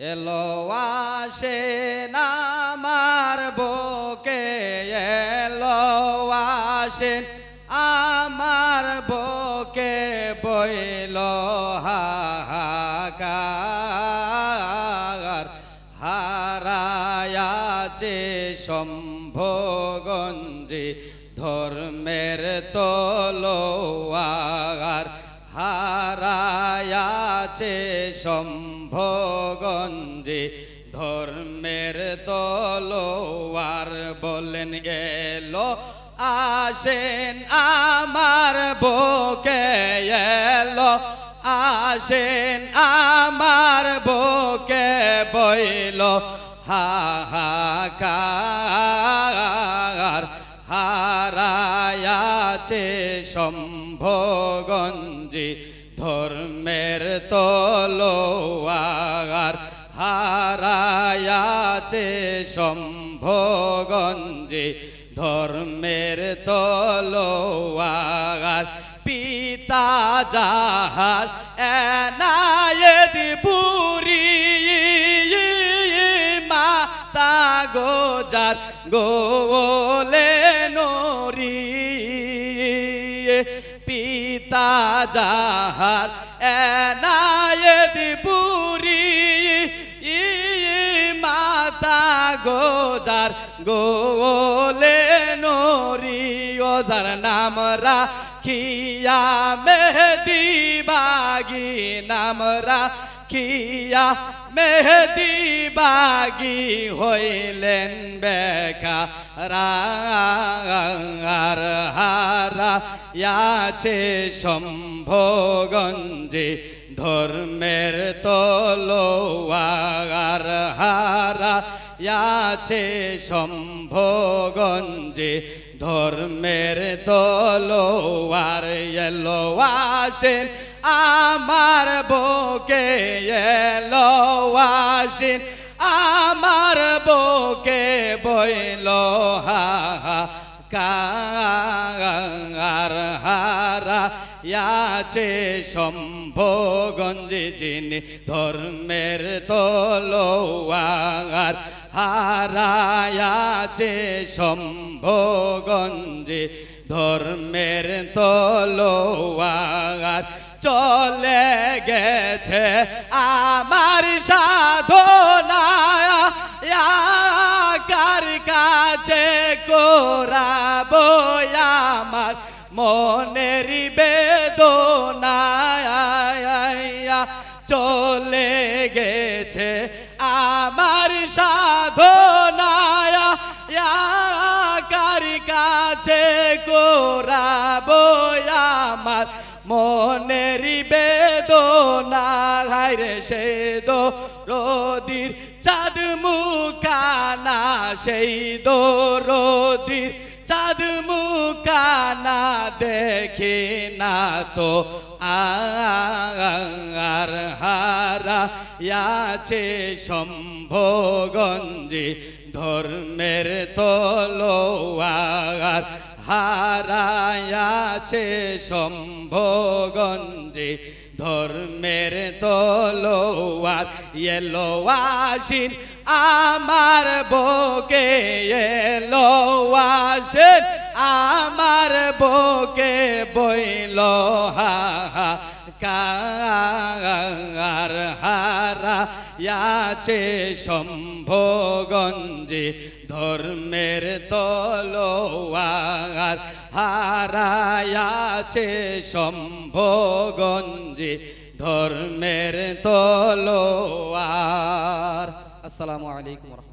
এলো আসেন আমার বুকে এলো আসেন আমার বুকে বইল হাহাকার। হারায়াছে সম্ভগঞ্জে ধর্মের তলোয়ার হারায়াছে সম্ভগঞ্জে, ধর্মের তলোয়ার বলেন, এলো, আসেন আমার বুকে এলো, আসেন আমার বুকে বইল হাহাকার ধর্মের তলোয়ার হারায়াছে সম্ভোগঞ্জে। ধর্মের তলোয়ার পিতা যাহার এনায়েদ বুড়ি মাতা গোজার গোলে যাহার এনায়েদ বুড়ি মাতা গোজার গোলে নরি ওজার নাম রাখিয়া মেহদি বাগি নাম রাখিয়া মেহদি বাগি হইলেন বেকা রার হারা ইয়াছে সম্ভোগঞ্জে ধর্মের তলোয়ার হারা ইয়াছে সম্ভোগঞ্জে ধর্মের তলোয়ার, এলো আসেন আমার বুকে এলো আসেন আমার বুকে বইল কার হারা। ইয়াছে সম্ভোগঞ্জে যিনি ধর্মের তলোয়ার হারায়াছে সম্ভোগঞ্জে ধর্মের তলোয়ার। চলে গেছে আমার সাধনা কার কাছে কোরাবো আমার মনের বেদনা চলে গেছে আমার সাধনায়। কার কাছে কোরাবো আমার মনের বেদনা হাইরে সে দো রোদির চাঁদ মুখানা, সেই দো রোদির চাঁদ মুখানা দেখে না তো আর হারা ইয়াছে সম্ভোগঞ্জে ধর্মের তলোয়ার। হারায়াছে সম্ভোগঞ্জে ধর্মের তলোয়ার এলো আসিন আমার বুকে এলো আসেন আমার বুকে বইল হা কার হারা ইয়াছে সম্ভোগঞ্জে ধর্মের তলোয়ার হারায়াছে সম্ভোগঞ্জে ধর্মের তলোয়ার। আসসালামু আলাইকুম